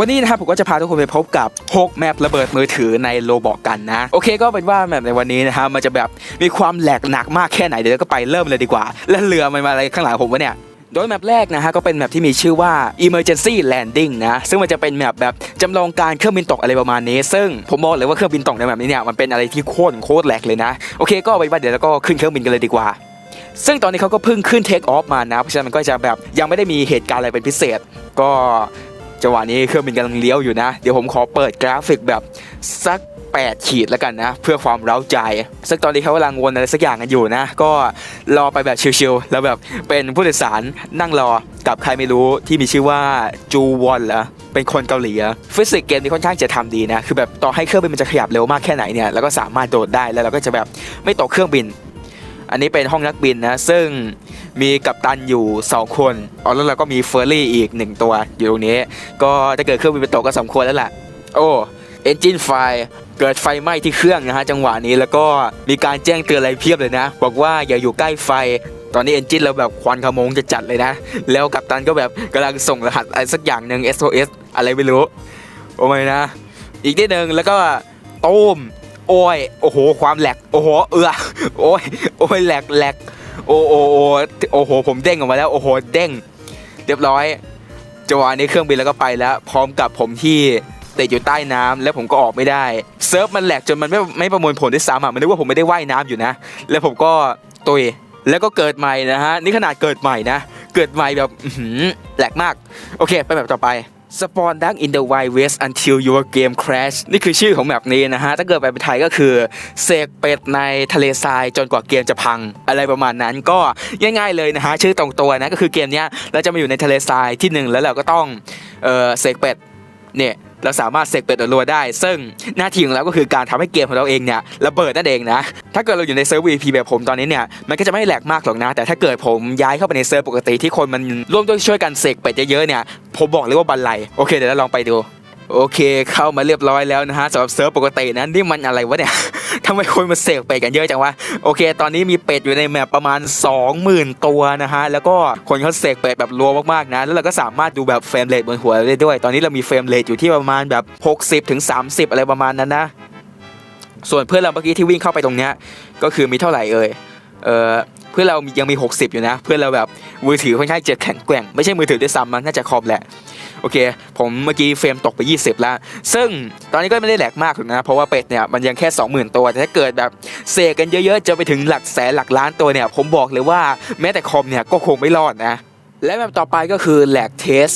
วันนี้นะครับผมก็จะพาทุกคนไปพบกับ 6 แมประเบิดมือถือในโลบอกกันนะ โอเคก็เป็นว่าแมปในวันนี้นะฮะมันจะแบบมีความแหลกหนักมากแค่ไหนเดี๋ยวเราก็ไปเริ่มเลยดีกว่า แล้วเรือมันมาอะไรข้างหลังผมวะเนี่ยโดยแมปแรกนะฮะก็เป็นแมปที่มีชื่อว่า emergency landing นะซึ่งมันจะเป็นแมปแบบจำลองการเครื่องบินตกอะไรประมาณนี้ ซึ่งผมบอกเลยว่าเครื่องบินตกในแมปนี้เนี่ยมันเป็นอะไรที่โคตรโคตรแหลกเลยนะโอเคก็เอาไปนว่าเดี๋ยวเราก็ขึ้นเครื่องบินกันเลยดีกว่าซึ่งตอนนี้เขาก็เพิ่งขึ้นเทคออฟมานะ เพราะฉะนั้นมันก็จะแบบยังไม่ได้มีเหตุการณ์อะไรเป็นพิเศษ ก็ จังหวะนี้เครื่องบินกำลังเลี้ยวอยู่นะ เดี๋ยวผมขอเปิดกราฟิกแบบสัก 8 ขีดแล้วกันนะ เพื่อความเร้าใจซึ่งตอนนี้เขากำลังวนอะไรสักอย่างกันอยู่นะ ก็รอไปแบบชิลๆแล้วแบบเป็นผู้โดยสารนั่งรอกับใครไม่รู้ที่มีชื่อว่าจูวอนเหรอเป็นคนเกาหลีอะฟิสิกส์เกมนี้ค่อนข้างจะทำดีนะ คือแบบต่อให้เครื่องบินมันจะขยับเร็วมากแค่ไหนเนี่ยแล้วก็สามารถโดดได้แล้วเราก็จะแบบไม่ตกเครื่องบิน อันนี้เป็นห้องนักบินนะซึ่ง มีกัปตันอยู่ 2 คนอ๋อแล้วเราก็มีเฟอร์รี่อีก 1 ตัวอยู่ตรงนี้ ก็ถ้าเกิดเครื่องบินไปตกก็สมควรแล้วแหละโอ้เอนจินไฟเกิดไฟไหม้ที่เครื่องนะฮะจังหวะนี้แล้วก็มีการแจ้งเตือนอะไรเพียบเลยนะ บอกว่าอย่าอยู่ใกล้ไฟ ตอนนี้เอนจินเราแบบควันขโมงจะจัดเลยนะ แล้วกัปตันก็แบบกำลังส่งรหัสอะไรสักอย่างหนึ่ง SOS อะไรไม่รู้ โอ้ไม่นะ อีกนิดนึงแล้วก็ตูมโอ้ย โอ้โห ความแหลก โอ้โห เอือโอ้ย โอ้ย แหลกแหลก โอ้โอ้โอ้โอ้โห ผมเด้งออกมาแล้ว โอ้โห เด้ง เรียบร้อยจังหวะนี้เครื่องบินแล้วก็ไปแล้ว พร้อมกับผมที่ติดอยู่ใต้น้ำแล้วผมก็ออกไม่ได้ เซิร์ฟมันแหลกจนมันไม่ไม่ประมวลผลด้วยซ้ำอะ มันนึกว่าผมไม่ได้ว่ายน้ำอยู่นะ แล้วผมก็ตุย แล้วก็เกิดใหม่นะฮะ นี่ขนาดเกิดใหม่นะ เกิดใหม่แบบแหลกมาก โอเค ไปแบบต่อไป Spawn Dark in the Wild West until your game crash นี่คือชื่อของแมปนี้นะฮะ ถ้าเกิดไปเป็นไทยก็คือ เสกเป็ดในทะเลทรายจนกว่าเกมจะพัง อะไรประมาณนั้นก็ง่ายๆเลยนะฮะ ชื่อตรงตัวนะ ก็คือเกมนี้เราจะมาอยู่ในทะเลทรายที่หนึ่งแล้วเราก็ต้องเออเสกเป็ดเนี่ย เราสามารถเสกเป็ดรัวได้ ซึ่งหน้าที่ของเราก็คือการทำให้เกมของเราเองเนี่ยระเบิดนั่นเองนะ ถ้าเกิดเราอยู่ในเซิร์ฟ VP แบบผมตอนนี้เนี่ยมันก็จะไม่แหลกมากหรอกนะ แต่ถ้าเกิดผมย้ายเข้าไปในเซิร์ฟปกติที่คนมันร่วมด้วยช่วยกันเสกเป็ดเยอะๆเนี่ยผมบอกเลยว่าบันไลโอเคเดี๋ยวเราลองไปดู โอเคเข้ามาเรียบร้อยแล้วนะฮะสำหรับเซิร์ฟปกตินะนี่มันอะไรวะเนี่ยทำไมคนมาเสกเป็ดกันเยอะจังวะโอเค ตอนนี้มีเป็ดอยู่ในแมปประมาณ 20,000 ตัวนะฮะแล้วก็คนเขาเสกเป็ดแบบรัวมากๆนะแล้วเราก็สามารถดูแบบเฟรมเรทบนหัวได้ด้วย ตอนนี้เรามีเฟรมเรทอยู่ที่ประมาณแบบ 60ถึง30 อะไรประมาณนั้นนะ ส่วนเพื่อนเราเมื่อกี้ที่วิ่งเข้าไปตรงเนี้ยก็คือมีเท่าไหร่เอ่ย เออเพื่อนเรายังมี 60 อยู่นะ เพื่อนเราแบบมือถือค่อนข้างจะแข็งแกร่ง ไม่ใช่มือถือด้วยซ้ำมันน่าจะคอมแหละ โอเค ผมเมื่อกี้เฟรมตกไป 20 แล้ว ซึ่งตอนนี้ก็ไม่ได้แหลกมากหรอกนะ เพราะว่าเป็ดเนี่ยมันยังแค่ 20,000 ตัว แต่ถ้าเกิดแบบเสกกันเยอะๆ จะไปถึงหลักแสนหลักล้านตัวเนี่ย ผมบอกเลยว่าแม้แต่คอมเนี่ยก็คงไม่รอดนะ และแมปต่อไปก็คือแหลกเทส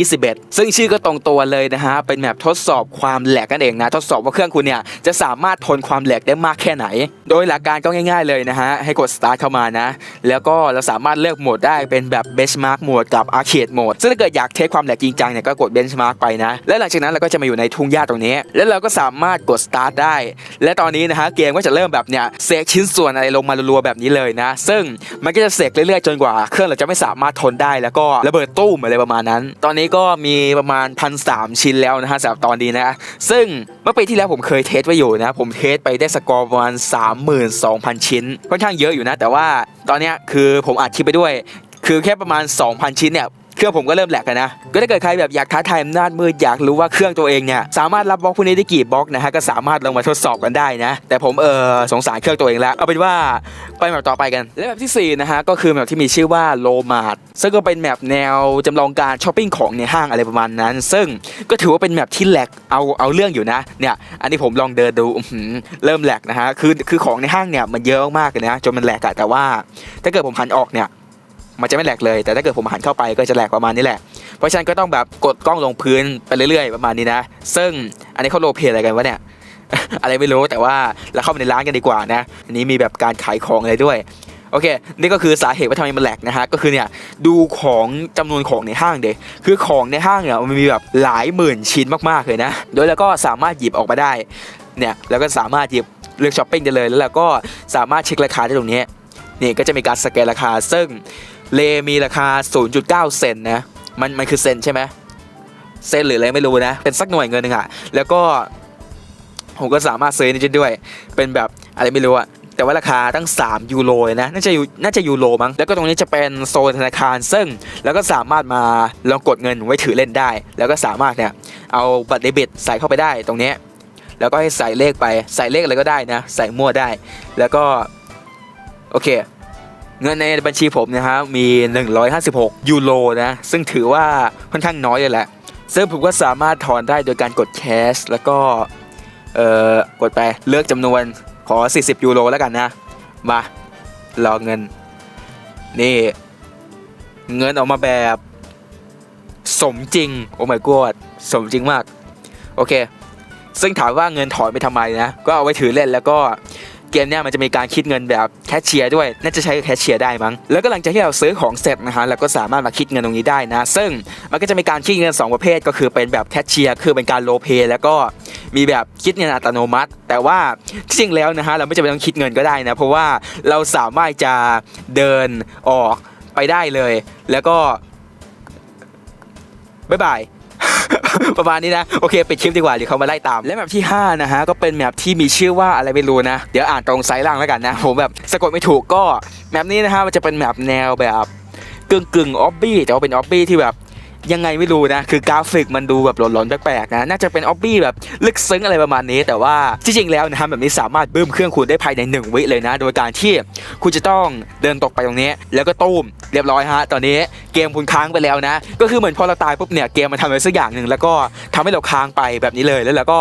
2021 ซึ่งชื่อก็ตรงตัวเลยนะฮะ เป็นแมปทดสอบความแหลกนั่นเองนะ ทดสอบว่าเครื่องคุณเนี่ย จะสามารถทนความแหลกได้มากแค่ไหน โดยหลักการก็ง่ายๆเลยนะฮะ ให้กด start เข้ามานะ แล้วก็เราสามารถเลือกโหมดได้เป็นแบบ benchmark โหมดกับ arcade โหมด ซึ่งถ้าเกิดอยากเทสความแหลกจริงจังเนี่ยก็กด benchmark ไปนะ และหลังจากนั้นเราก็จะมาอยู่ในทุ่งหญ้าตรงนี้ แล้วเราก็สามารถกด start ได้ และตอนนี้นะฮะเกมก็จะเริ่มแบบเนี่ยเสกชิ้นส่วนอะไรลงมารัวๆแบบนี้เลยนะ ซึ่งมันก็จะเสกเรื่อยๆจนกว่าเครื่องเราจะไม่สามารถทนได้แล้วก็ระเบิดตู้มอะไรประมาณนั้น ตอนนี้ก็มีประมาณพันสามชิ้นแล้วนะฮะสำหรับตอนนี้นะ ซึ่งเมื่อปีที่แล้วผมเคยเทสไว้อยู่นะ ผมเทสไปได้สกอร์ประมาณ 32,000 ชิ้น ค่อนข้างเยอะอยู่นะ แต่ว่าตอนนี้คือผมอัดคลิปไปด้วย คือแค่ประมาณ 2,000 ชิ้นเนี่ย เครื่องผมก็เริ่มแหลกนนะก็ถ้าเกิดใครแบบอยากท้าทายอำนาจมืดอยากรู้ว่าเครื่องตัวเองเนี่ยสามารถรับบล็อกพวกนี้ได้กี่บล็อกนะฮะก็สามารถลงมาทดสอบกันได้นะ แต่ผมเออสงสารเครื่องตัวเองแล้วเอาเป็นว่าไปแบบต่อไปกัน และแบบที่สี่นะฮะก็คือแบบที่มีชื่อว่าโลมาร์ทซึ่งก็เป็นแมปแนวจำลองการช้อปปิ้งของในห้างอะไรประมาณนั้น ซึ่งก็ถือว่าเป็นแมปที่แหลกเอาเอาเรื่องอยู่นะเนี่ยอันนี้ผมลองเดินดูเริ่มแหลกนะฮะคือคือของในห้างเนี่ยมันเยอะมากเลยนะจนมันแหลกอะแต่ว่า ถ้าเกิดผมหันออกเนี่ย มันจะไม่แหลกเลย แต่ถ้าเกิดผมหันเข้าไปก็จะแหลกประมาณนี้แหละ เพราะฉะนั้นก็ต้องแบบกดกล้องลงพื้นไปเรื่อยๆ ประมาณนี้นะ ซึ่งอันนี้เขาโลเพอะไรกันวะเนี่ยอะไรไม่รู้แต่ว่าเราเข้าไปในร้านกันดีกว่านะอันนี้มีแบบการขายของอะไรด้วยโอเค นี่ก็คือสาเหตุว่าทำไมมันแหลกนะฮะ ก็คือเนี่ยดูของจำนวนของในห้างเด็คือของในห้างเนี่ยมันมีแบบหลายหมื่นชิ้นมากๆเลยนะ โดยแล้วก็สามารถหยิบออกมาได้ เนี่ยแล้วก็สามารถหยิบเลือกช้อปปิ้งได้เลย แล้วเราก็สามารถเช็คราคาได้ตรงนี้ นี่ก็จะมีการสแกนราคา ซึ่ง เลมีราคา 0.9 เซนนะ มันมันคือเซนใช่ไหมเซนหรืออะไรไม่รู้นะ เป็นสักหน่วยเงินหนึงอะแล้วก็ผมก็สามารถซื้อนี่ได้ด้วย เป็นแบบอะไรไม่รู้อะแต่ว่าราคาตั้ง 3 ยูโรเลยนะ น่าจะยูน่าจะยูโรมั้ง แล้วก็ตรงนี้จะเป็นโซนธนาคารซึ่ง แล้วก็สามารถมาลองกดเงินไว้ถือเล่นได้ แล้วก็สามารถเนี่ยเอาบัตรเดบิตใส่เข้าไปได้ตรงนี้ แล้วก็ให้ใส่เลขไป ใส่เลขอะไรก็ได้นะ ใส่มั่วได้ แล้วก็โอเค เงินในบัญชีผมนะฮะมี 156 ยูโรนะ ซึ่งถือว่าค่อนข้างน้อยเลยแหละ ซึ่งผมก็สามารถถอนได้โดยการกดแคชแล้วก็เอ่อกดไปเลือกจำนวนขอ 40 ยูโรแล้วกันนะ มารอเงิน นี่ เงินออกมาแบบ สมจริง โอ้ my god สมจริงมาก โอเค ซึ่งถามว่าเงินถอนไปทำไมนะ ก็เอาไว้ถือเล่นแล้วก็ เกมเนี้ยมันจะมีการคิดเงินแบบแคชเชียร์ด้วย น่าจะใช้แคชเชียร์ได้มั้ง แล้วก็หลังจากที่เราซื้อของเสร็จนะฮะเราก็สามารถมาคิดเงินตรงนี้ได้นะ ซึ่งมันก็จะมีการคิดเงิน 2 ประเภทก็คือเป็นแบบแคชเชียร์คือเป็นการโลเพแล้วก็มีแบบคิดเงินอัตโนมัติ แต่ว่าที่จริงแล้วนะฮะเราไม่จำเป็นต้องคิดเงินก็ได้นะ เพราะว่าเราสามารถจะเดินออกไปได้เลย แล้วก็บ๊ายบาย ประมาณนี้นะ โอเคปิดคลิปดีกว่าเดี๋ยวเขามาไล่ตาม และแมปที่ 5 นะฮะ ก็เป็นแมปที่มีชื่อว่าอะไรไม่รู้นะ เดี๋ยวอ่านตรงไซส์ล่างแล้วกันนะ ผมแบบสะกดไม่ถูกก็แมปนี้นะฮะมันจะเป็นแมปแนวแบบกึ่งกึ่งออบบี้แต่ว่าเป็นออบบี้ที่แบบ ยังไงไม่รู้นะ คือกราฟิกมันดูแบบหลอนๆแปลกๆนะ น่าจะเป็นออบบี้แบบลึกซึ้งอะไรประมาณนี้ แต่ว่าที่จริงแล้วนะฮะแบบนี้สามารถบึ้มเครื่องคุณได้ภายในหนึ่งวิเลยนะ โดยการที่คุณจะต้องเดินตกไปตรงนี้ แล้วก็ตูมเรียบร้อยฮะ ตอนนี้เกมคุณค้างไปแล้วนะ ก็คือเหมือนพอเราตายปุ๊บเนี่ยเกมมันทำอะไรสักอย่างหนึ่งแล้วก็ทำให้เราค้างไปแบบนี้เลยแล้วเราก็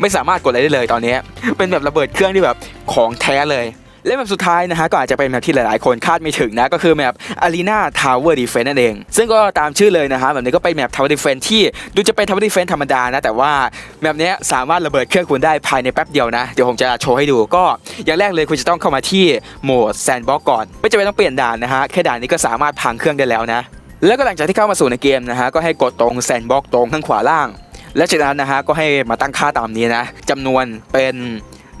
ไม่สามารถกดอะไรได้เลยตอนนี้ เป็นแบบระเบิดเครื่องที่แบบของแท้เลย และแบบสุดท้ายนะฮะก็อาจจะเป็นแมปที่หลายๆ คนคาดไม่ถึงนะก็คือแมป Arena Tower Defense นั่นเอง ซึ่งก็ตามชื่อเลยนะฮะแบบนี้ก็เป็นแมป Tower Defense ที่ดูจะเป็น Tower Defense ธรรมดานะแต่ว่าแมปนี้สามารถระเบิดเครื่องคุณได้ภายในแป๊บเดียวนะเดี๋ยวผมจะโชว์ให้ดูก็อย่างแรกเลยคุณจะต้องเข้ามาที่โหมด Sandbox ก่อน ไม่จำเป็นต้องเปลี่ยนด่านนะฮะแค่ด่านนี้ก็สามารถพังเครื่องได้แล้วนะแล้วก็หลังจากที่เข้ามาสู่ในเกมนะฮะก็ให้กดตรง Sandbox ตรงข้างขวาล่าง และจากนั้นนะฮะก็ให้มาตั้งค่าตามนี้นะจำนวนเป็น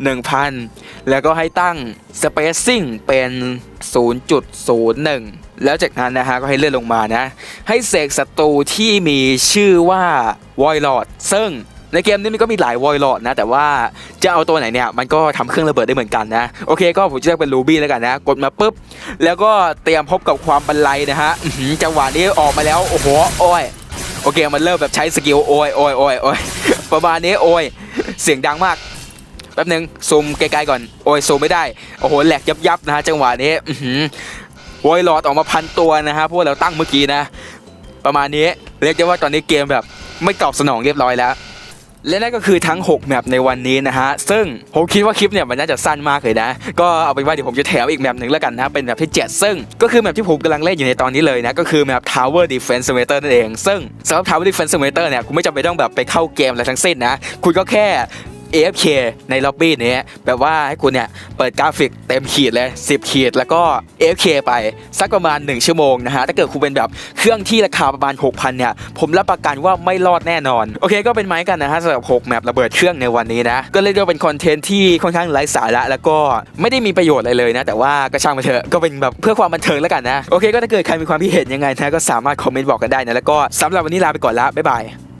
1,000 แล้วก็ให้ตั้ง spacing เป็น 0.01 แล้วจากนั้นนะฮะก็ให้เลื่อนลงมานะ ให้เสกศัตรูที่มีชื่อว่า Voidlord ซึ่งในเกมนี้มันก็มีหลาย Voidlord นะ แต่ว่าจะเอาตัวไหนเนี่ย มันก็ทำเครื่องระเบิดได้เหมือนกันนะ โอเคก็ผมจะเลือกเป็น Ruby แล้วกันนะ กดมาปุ๊บ แล้วก็เตรียมพบกับความบันไลนะฮะจังหวะนี้ออกมาแล้ว โอ้โหโอ้ยโอเคมันเริ่มแบบใช้สกิลโอ้ยโอ้ยโอ้ยโอ้ยประมาณนี้โอ้ยเสียงดังมาก แป๊บนึงซูมไกลๆก่อน โอ้ยซูมไม่ได้ โอ้โหแหลกยับยับๆนะฮะจังหวะนี้อื้อหือโวยหลอดออกมาพันตัวนะฮะเพราะว่าเราตั้งเมื่อกี้นะ ประมาณนี้เรียกได้ว่าตอนนี้เกมแบบไม่ตอบสนองเรียบร้อยแล้ว และนั่นก็คือทั้ง 6 แมปในวันนี้นะฮะ ซึ่งผมคิดว่าคลิปเนี่ยมันน่าจะสั้นมากเลยนะ ก็เอาเป็นว่าเดี๋ยวผมจะแถมอีกแมปหนึ่งแล้วกันนะ เป็นแมปที่ 7 ซึ่งก็คือแมปที่ผมกำลังเล่นอยู่ในตอนนี้เลยนะ ก็คือแมป Tower Defense Simulator นั่นเอง ซึ่งสำหรับ Tower Defense Simulator เนี่ยคุณไม่จำเป็นต้องแบบไปเข้าเกมอะไรทั้งสิ้นนะ คุณก็แค่ AFK ในล็อบบี้นี้แบบว่าให้คุณเนี่ยเปิดกราฟิกเต็มขีดเลย 10 ขีด แล้วก็ AFK ไปสักประมาณ 1 ชั่วโมงนะฮะถ้าเกิดคุณเป็นแบบเครื่องที่ราคาประมาณ 6,000 เนี่ย ผมรับประกันว่าไม่รอดแน่นอน โอเคก็เป็นไม้กันนะฮะสำหรับ 6 แมประเบิดเครื่องในวันนี้นะ ก็เรียกว่าเป็นคอนเทนต์ที่ค่อนข้างไร้สาระแล้วก็ไม่ได้มีประโยชน์อะไรเลยนะ แต่ว่าก็ช่างมาเถอะก็เป็นแบบเพื่อความบันเทิงแล้วกันนะโอเคก็ถ้าเกิดใครมีความคิดเห็นยังไงนะก็สามารถคอมเมนต์บอกกันได้นะแล้วก็สำหรับวันนี้ลาไปก่อนละบ๊ายบาย